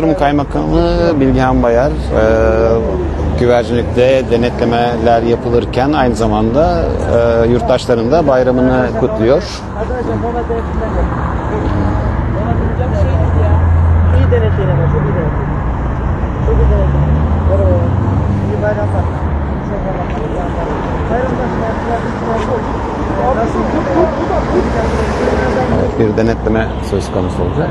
Bodrum Kaymakamı Bilgehan Bayar e, güvercinlikte denetlemeler yapılırken aynı zamanda e, yurttaşların da bayramını kutluyor. Evet, bir denetleme söz konusu olacak.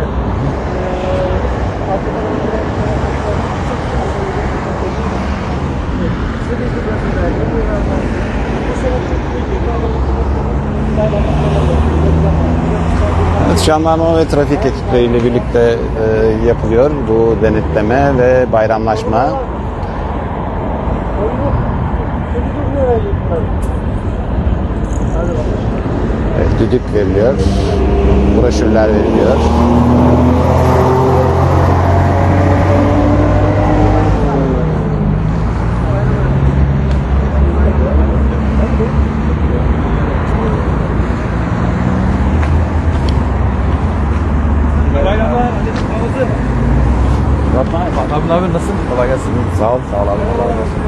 Evet, jandarma ve trafik ekipleriyle birlikte e, yapılıyor bu denetleme ve bayramlaşma. Evet, düdük veriliyor, broşürler veriliyor. Kolay gelsin. Sağ ol, sağ ol abi. Kolay gelsin.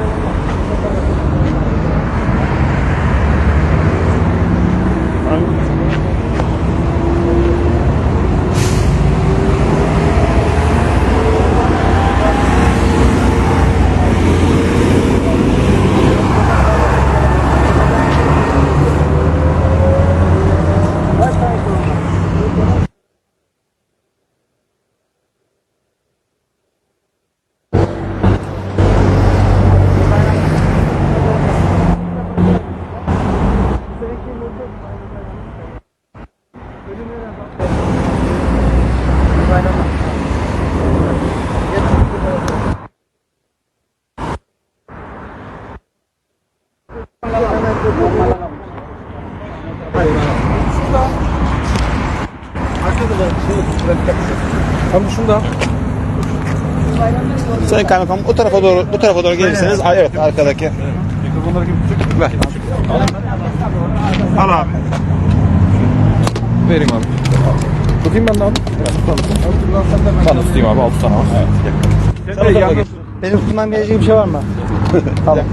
Abi şunu da al. Sayın Kaymakam o tarafa doğru bu tarafa doğru gelirseniz Aa, evet arkadaki. Mikrofonları gibi tut. Ver. Al abi. Vereyim abi. Tutayım ben de abi. De tutayım abi. Altı tane var. Evet. Benim tutmam gerekecek bir şey var mı? Tamam.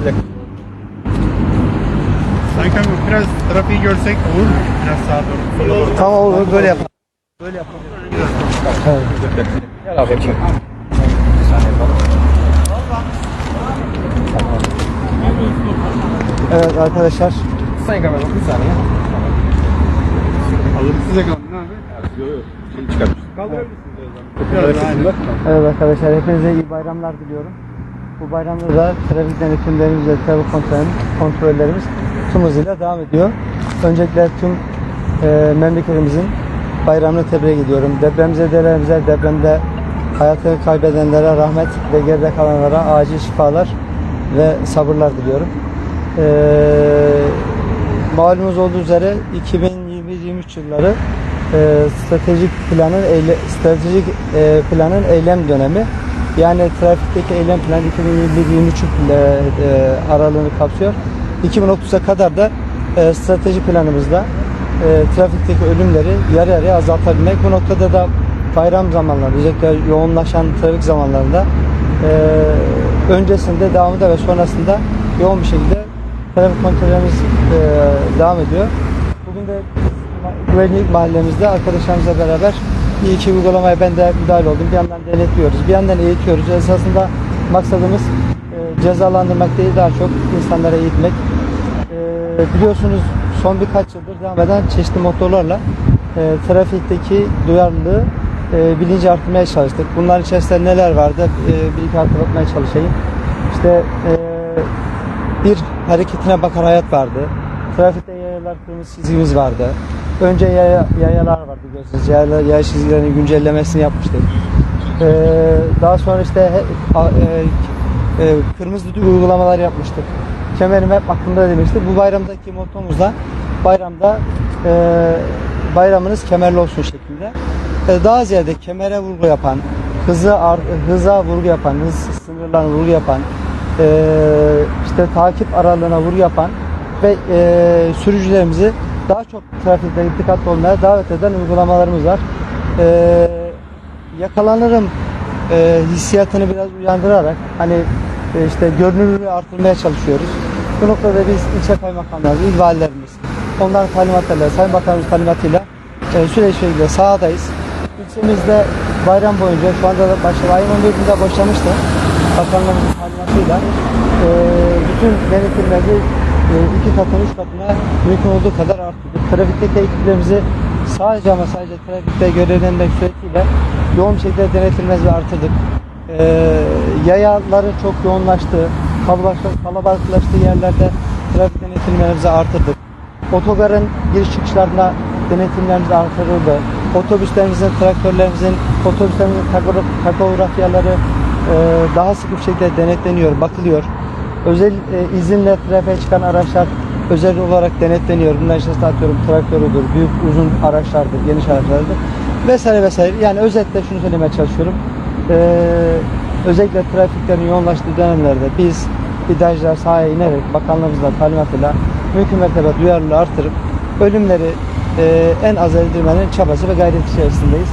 Sayın Kanka biraz trafiği görsek olur mu? Biraz sağa doğru. Tamam olur böyle yapalım. Gel abi. Yapayım. Evet arkadaşlar. Sayın kameraman bir saniye. Alırım size kalın abi. Yok yok. Kaldırabilirsiniz o zaman. Evet arkadaşlar hepinize iyi bayramlar diliyorum. Bu bayramda da trafik denetimlerimiz ve trafik kontrollerimiz, kontrollerimiz tüm hızıyla devam ediyor. Öncelikle tüm e, memleketimizin bayramını tebrik ediyorum. Depremzedelerimize, depremde hayatını kaybedenlere rahmet ve geride kalanlara acil şifalar ve sabırlar diliyorum. E, malumunuz olduğu üzere 2020-2023 yılları e, stratejik planın eyle, stratejik e, planın eylem dönemi. Yani trafikteki eylem planı 2021-2023 e, e, aralığını kapsıyor. 2030'a kadar da e, strateji planımızda e, trafikteki ölümleri yarı yarıya azaltabilmek. Bu noktada da bayram zamanlarında, özellikle yoğunlaşan trafik zamanlarında e, öncesinde, devamında ve sonrasında yoğun bir şekilde trafik kontrollerimiz e, devam ediyor. Bugün de güvenlik mahallemizde arkadaşlarımızla beraber bir iki uygulamaya ben de müdahil oldum. Bir yandan denetliyoruz, bir yandan eğitiyoruz. Esasında maksadımız e, cezalandırmak değil daha çok insanlara eğitmek. E, biliyorsunuz son birkaç yıldır devam eden çeşitli motorlarla e, trafikteki duyarlılığı e, bilinci arttırmaya çalıştık. Bunların içerisinde neler vardı? E, bir iki hatırlatmaya çalışayım. İşte e, bir hareketine bakar hayat vardı. Trafikte yayalar kırmızı çizgimiz vardı. Önce yaya, yayalar vardı biliyorsunuz. Yaya, yaya çizgilerinin güncellemesini yapmıştık. Ee, daha sonra işte a- e, e, kırmızı uygulamalar yapmıştık. Kemerim hep aklımda demişti. Bu bayramdaki mottomuzla bayramda e, bayramınız kemerli olsun şeklinde. E, daha ziyade kemere vurgu yapan, hızı ar- hıza vurgu yapan, hız sınırlarına vurgu yapan, e, işte takip aralığına vurgu yapan ve e, sürücülerimizi daha çok trafikte dikkatli olmaya davet eden uygulamalarımız var. E, yakalanırım e, hissiyatını biraz uyandırarak hani e, işte görünürlüğü artırmaya çalışıyoruz. Bu noktada biz ilçe kaymakamlarımız, il valilerimiz, onların talimatlarıyla, Sayın Bakanımız talimatıyla e, süreç şekilde sahadayız. İlçemizde bayram boyunca şu anda da başladı. Ayın 14'ünde başlamıştı. Bakanlarımızın talimatıyla e, bütün denetimleri e, iki katına, üç katına mümkün olduğu kadar arttırdık. Trafikteki ekiplerimizi sadece ama sadece trafikte görevlenmek suretiyle yoğun şekilde denetilmez ve artırdık. E, yayaların çok yoğunlaştığı, kalabalıklaştığı yerlerde trafik denetimlerimizi artırdık. Otogarın giriş çıkışlarına denetimlerimiz artırıldı. Otobüslerimizin, traktörlerimizin, otobüslerimizin takogra- takografiyaları e, daha sıkı bir şekilde denetleniyor, bakılıyor. Özel e, izinle trafiğe çıkan araçlar özel olarak denetleniyor. Bunlar işte atıyorum traktörüdür, büyük uzun araçlardır, geniş araçlardır vesaire vesaire. Yani özetle şunu söylemeye çalışıyorum. E, özellikle trafiklerin yoğunlaştığı dönemlerde biz İdajlar sahaya inerek bakanlığımızla talimatıyla mümkün mertebe duyarlılığı artırıp ölümleri e, en az indirmenin çabası ve gayreti içerisindeyiz.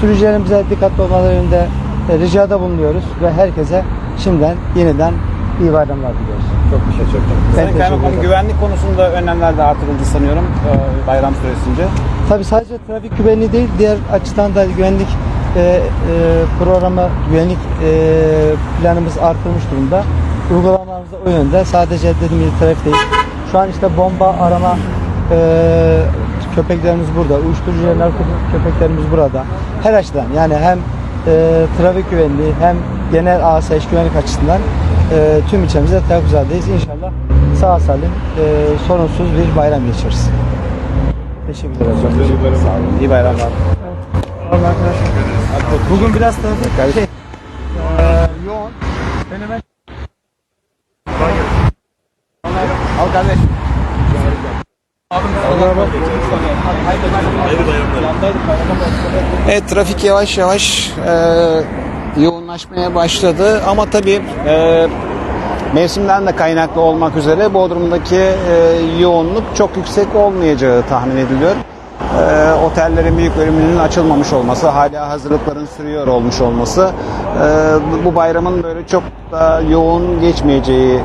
Sürücülerimize dikkatli olmaları yönünde e, ricada bulunuyoruz ve herkese şimdiden yeniden iyi bayramlar diliyoruz. Çok teşekkür ederim. Ben Sayın Kaymakamım güvenlik konusunda önlemler de artırıldı sanıyorum e, bayram süresince. Tabii sadece trafik güvenliği değil, diğer açıdan da güvenlik e, e, programı, güvenlik e, planımız artırmış durumda. Uygulamalarımız da o yönde. Sadece dediğim gibi trafik değil. Şu an işte bomba arama e, köpeklerimiz burada. Uyuşturucu narkotik köpeklerimiz burada. Her açıdan yani hem e, trafik güvenliği hem genel asayiş güvenlik açısından e, tüm ilçemizde teyakkuzadeyiz. İnşallah sağ salim, e, sorunsuz bir bayram geçiririz. Teşekkür ederim. Sağ olun. İyi bayramlar. Vallahi arkadaşlar. Bugün biraz trafik şey, eee, yoğun. Ben hemen Al kardeş. Evet trafik yavaş yavaş e, yoğunlaşmaya başladı ama tabii e, mevsimden de kaynaklı olmak üzere Bodrum'daki e, yoğunluk çok yüksek olmayacağı tahmin ediliyor. E, otellerin büyük bölümünün açılmamış olması, hala hazırlıkların sürüyor olmuş olması e, bu bayramın böyle çok da yoğun geçmeyeceği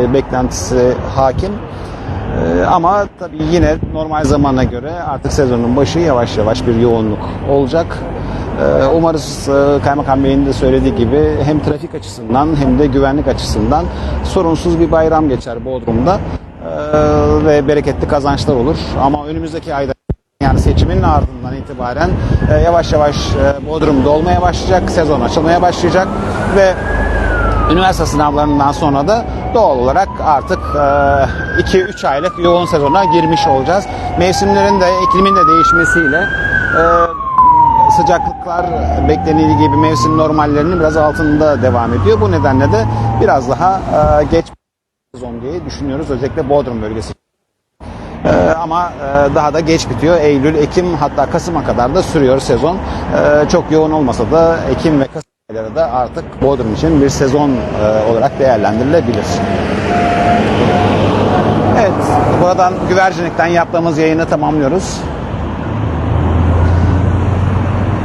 e, beklentisi hakim. Ee, ama tabii yine normal zamana göre artık sezonun başı yavaş yavaş bir yoğunluk olacak. Umarız e, Kaymakam Bey'in de söylediği gibi hem trafik açısından hem de güvenlik açısından sorunsuz bir bayram geçer Bodrum'da ve bereketli kazançlar olur. Ama önümüzdeki ayda yani seçimin ardından itibaren e, yavaş yavaş e, Bodrum dolmaya başlayacak, sezon açılmaya başlayacak ve Üniversite sınavlarından sonra da doğal olarak artık 2-3 aylık yoğun sezona girmiş olacağız. Mevsimlerin de iklimin de değişmesiyle e, sıcaklıklar beklenildiği gibi mevsim normallerinin biraz altında devam ediyor. Bu nedenle de biraz daha e, geç sezon diye düşünüyoruz özellikle Bodrum bölgesi. Ee, ama e, daha da geç bitiyor. Eylül, Ekim hatta Kasım'a kadar da sürüyor sezon. Ee, çok yoğun olmasa da Ekim ve Kasım ayları da artık Bodrum için bir sezon e, olarak değerlendirilebilir. Evet, buradan güvercinlikten yaptığımız yayını tamamlıyoruz.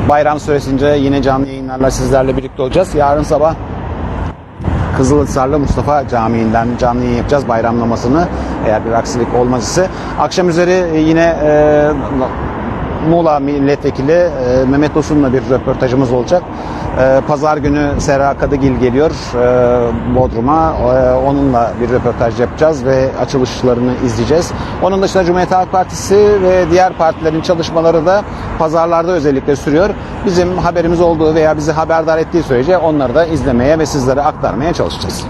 Bayram süresince yine canlı yayınlarla sizlerle birlikte olacağız. Yarın sabah Kızılhisarlı Mustafa Camii'nden canlı yapacağız bayramlamasını eğer bir aksilik olmaz ise. Akşam üzeri yine e, Muğla Milletvekili e, Mehmet Tosun'la bir röportajımız olacak. E, Pazar günü Serra Kadıgil geliyor e, Bodrum'a. Onunla bir röportaj yapacağız ve açılışlarını izleyeceğiz. Onun dışında Cumhuriyet Halk Partisi ve diğer partilerin çalışmaları da pazarlarda özellikle sürüyor. Bizim haberimiz olduğu veya bizi haberdar ettiği sürece onları da izlemeye ve sizlere aktarmaya çalışacağız.